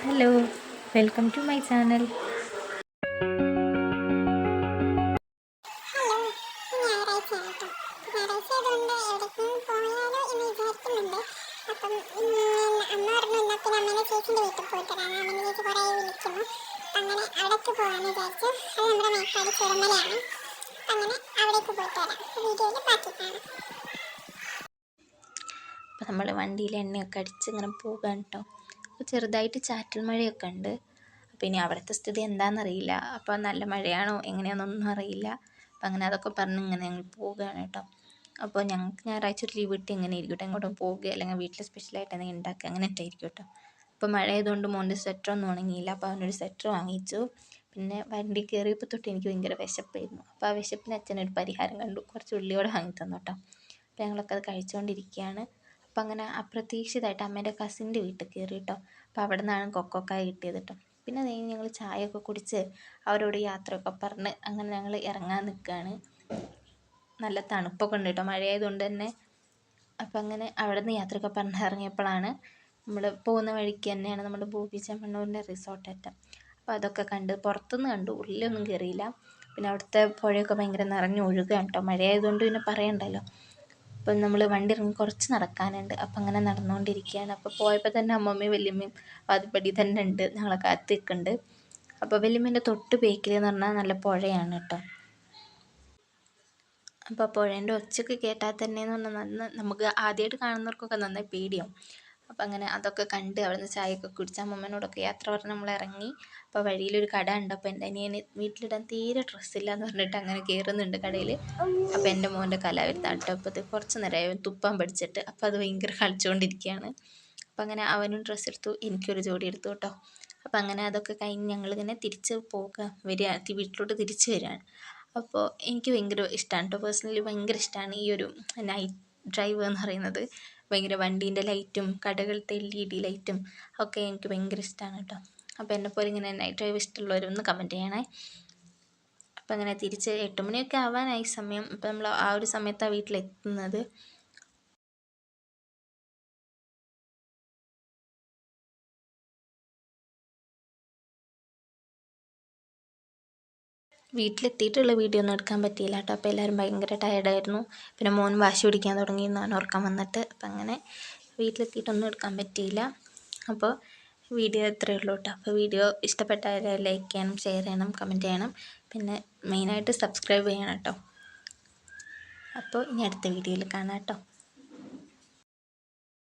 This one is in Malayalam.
Hello welcome to my channel. Appam ഉം, അമ്മ പറഞ്ഞു എന്നാൽ പിന്നെ അമ്മേനെ ചേച്ചിന്റെ വീട്ടിൽ പോയിട്ട് വരാം. അമ്മേനെ ചേച്ചി കുറേ വിളിക്കുന്നു. അങ്ങനെ അവിടേക്ക് പോകാമെന്ന് വിചാരിച്ചു. അത് നമ്മുടെ മേക്കാട് അങ്ങനെ അവിടേക്ക് പോയിട്ട് വരാം. വീഡിയോയിൽ ബാക്കി കാണാം. അപ്പോൾ നമ്മൾ വണ്ടിയിൽ എണ്ണയൊക്കെ അടിച്ച് ഇങ്ങനെ പോകാൻ കേട്ടോ അപ്പോൾ ചെറുതായിട്ട് ചാറ്റൽ മഴയൊക്കെ ഉണ്ട്. അപ്പോൾ ഇനി അവിടുത്തെ സ്ഥിതി എന്താണെന്നറിയില്ല അപ്പോൾ നല്ല മഴയാണോ? എങ്ങനെയാണെന്നൊന്നും അറിയില്ല. അപ്പോൾ അങ്ങനെ അതൊക്കെ പറഞ്ഞ് ഇങ്ങനെ ഞങ്ങൾ പോവുകയാണ് കേട്ടോ. അപ്പോൾ ഞങ്ങൾക്ക് ഞായറാഴ്ച ഒരു ലീവ് കിട്ടി എങ്ങനെ ഇരിക്കട്ടെ എങ്ങോട്ടും പോവുക അല്ലെങ്കിൽ വീട്ടിൽ സ്പെഷ്യലായിട്ട് എന്തെങ്കിലും ഉണ്ടാക്കുക അങ്ങനെ ആയിരിക്കും കേട്ടോ. അപ്പോൾ മഴ ആയതുകൊണ്ട് മോന്റെ സ്വെറ്റർ ഒന്നും ഉണങ്ങിയില്ല. അപ്പോൾ അവനൊരു സ്വെറ്റർ വാങ്ങിച്ചു. പിന്നെ വണ്ടി കയറിയപ്പോൾ തൊട്ട് എനിക്ക് ഭയങ്കര വിശപ്പായിരുന്നു. അപ്പോൾ ആ വിശപ്പിന് അച്ഛനൊരു പരിഹാരം കണ്ടു. കുറച്ച് ഉള്ളിയോടെ വാങ്ങി തന്നു കേട്ടോ. അപ്പോൾ ഞങ്ങളൊക്കെ അത് കഴിച്ചുകൊണ്ടിരിക്കുകയാണ്. അപ്പോൾ അങ്ങനെ അപ്രതീക്ഷിതമായിട്ട് അമ്മേന്റെ കസിന്റെ വീട്ടിൽ കയറി കേട്ടോ അപ്പോൾ അവിടെ നിന്നാണ് കൊക്കൊക്കായി കിട്ടിയത് കേട്ടോ പിന്നെ അത് ഞങ്ങൾ ചായയൊക്കെ കുടിച്ച് അവരോട് യാത്രയൊക്കെ പറഞ്ഞ് അങ്ങനെ ഞങ്ങൾ ഇറങ്ങാൻ നിൽക്കുകയാണ് നല്ല തണുപ്പൊക്കെ ഉണ്ട് കേട്ടോ മഴയായതുകൊണ്ട് തന്നെ. അപ്പം അങ്ങനെ അവിടെ നിന്ന് യാത്രയൊക്കെ പറഞ്ഞ് ഇറങ്ങിയപ്പോഴാണ് നമ്മൾ പോകുന്ന വഴിക്ക് തന്നെയാണ് നമ്മുടെ ബോബി ചെമ്മണ്ണൂരിന്റെ റിസോർട്ട് അറ്റം. അപ്പോൾ അതൊക്കെ കണ്ട് പുറത്തുനിന്ന് കണ്ടു ഉള്ളിലൊന്നും കയറിയില്ല പിന്നെ അവിടുത്തെ പുഴയൊക്കെ ഭയങ്കര നിറഞ്ഞു ഒഴുകുകയാണ് കേട്ടോ മഴയായതുകൊണ്ട് പിന്നെ പറയണ്ടല്ലോ. അപ്പം നമ്മൾ വണ്ടി ഇറങ്ങി കുറച്ച് നടക്കാനുണ്ട്. അപ്പം അങ്ങനെ നടന്നുകൊണ്ടിരിക്കുകയാണ് അപ്പോൾ പോയപ്പോൾ തന്നെ അമ്മമ്മയും വല്യമ്മയും വാതിപ്പടി തന്നെ ഉണ്ട്. ഞങ്ങളെ കാത്ത് നിൽക്കുന്നുണ്ട്. അപ്പോൾ വല്യമ്മേന്റെ തൊട്ട് ബേക്കിൽ എന്ന് പറഞ്ഞാൽ നല്ല പുഴയാണ് കേട്ടോ. അപ്പോൾ പുഴേന്റെ ഒച്ചയൊക്കെ കേട്ടാൽ തന്നെ എന്ന് പറഞ്ഞാൽ നന്ന നമുക്ക് ആദ്യമായിട്ട് കാണുന്നവർക്കൊക്കെ നന്നായി പേടിയാവും. അപ്പം അങ്ങനെ അതൊക്കെ കണ്ട് അവിടെ നിന്ന് ചായയൊക്കെ കുടിച്ച് അമ്മമ്മേനോടൊക്കെ യാത്ര പറഞ്ഞ് നമ്മൾ ഇറങ്ങി. അപ്പോൾ വഴിയിലൊരു കട ഉണ്ട് അപ്പോൾ എന്റെ അനിയന് വീട്ടിലിടാൻ തീരെ ഡ്രസ്സില്ല എന്ന് പറഞ്ഞിട്ട് അങ്ങനെ കയറുന്നുണ്ട് കടയിൽ അപ്പോൾ എന്റെ മോന്റെ കലാവിരുത്താണ് അപ്പോൾ ഇത് കുറച്ച് നേരമായി തുപ്പാൻ പഠിച്ചിട്ട് അപ്പോൾ അത് ഭയങ്കര കളിച്ചുകൊണ്ടിരിക്കുകയാണ് അപ്പം അങ്ങനെ അവനും ഡ്രസ്സ് എടുത്തു എനിക്കൊരു ജോഡി എടുത്തു കേട്ടോ അപ്പം അങ്ങനെ അതൊക്കെ കഴിഞ്ഞ് ഞങ്ങൾ ഞങ്ങളിങ്ങനെ തിരിച്ച് പോകുക വരിക വീട്ടിലോട്ട് തിരിച്ച് വരികയാണ് അപ്പോൾ എനിക്ക് ഭയങ്കര ഇഷ്ടമാണ് കേട്ടോ പേഴ്സണലി ഭയങ്കര ഇഷ്ടമാണ് ഈ ഒരു നൈറ്റ് ഡ്രൈവ് എന്ന് പറയുന്നത്. ഭയങ്കര വണ്ടീന്റെ ലൈറ്റും കടകളിലത്തെ എൽ ഇ ഡി ലൈറ്റും ഒക്കെ എനിക്ക് ഭയങ്കര ഇഷ്ടമാണ് കേട്ടോ. അപ്പോൾ എന്നെപ്പോലെ ഇങ്ങനെ നൈറ്റ് ഡ്രൈവ് ഇഷ്ടമുള്ളവരൊന്ന് കമന്റ് ചെയ്യണേ. അപ്പോൾ അങ്ങനെ തിരിച്ച് എട്ട് മണിയൊക്കെ ആവാനായി സമയം. അപ്പോൾ നമ്മൾ ആ ഒരു സമയത്താണ് വീട്ടിലെത്തുന്നത്. വീട്ടിലെത്തിയിട്ടുള്ള വീഡിയോ ഒന്നും എടുക്കാൻ പറ്റിയില്ല കേട്ടോ. അപ്പോൾ എല്ലാവരും ഭയങ്കര ടയർഡായിരുന്നു പിന്നെ മോൻ വാശി പിടിക്കാൻ തുടങ്ങി അവൻ ഉറക്കം വന്നിട്ട്. അപ്പം അങ്ങനെ വീട്ടിലെത്തിയിട്ടൊന്നും എടുക്കാൻ പറ്റിയില്ല. അപ്പോൾ വീഡിയോ ഇത്രയേ ഉള്ളൂ കേട്ടോ. അപ്പോൾ വീഡിയോ ഇഷ്ടപ്പെട്ടാൽ ലൈക്ക് ചെയ്യണം ഷെയർ ചെയ്യണം കമന്റ് ചെയ്യണം പിന്നെ മെയിനായിട്ട് സബ്സ്ക്രൈബ് ചെയ്യണം കേട്ടോ. അപ്പോൾ ഇനി അടുത്ത വീഡിയോയിൽ കാണാം കേട്ടോ.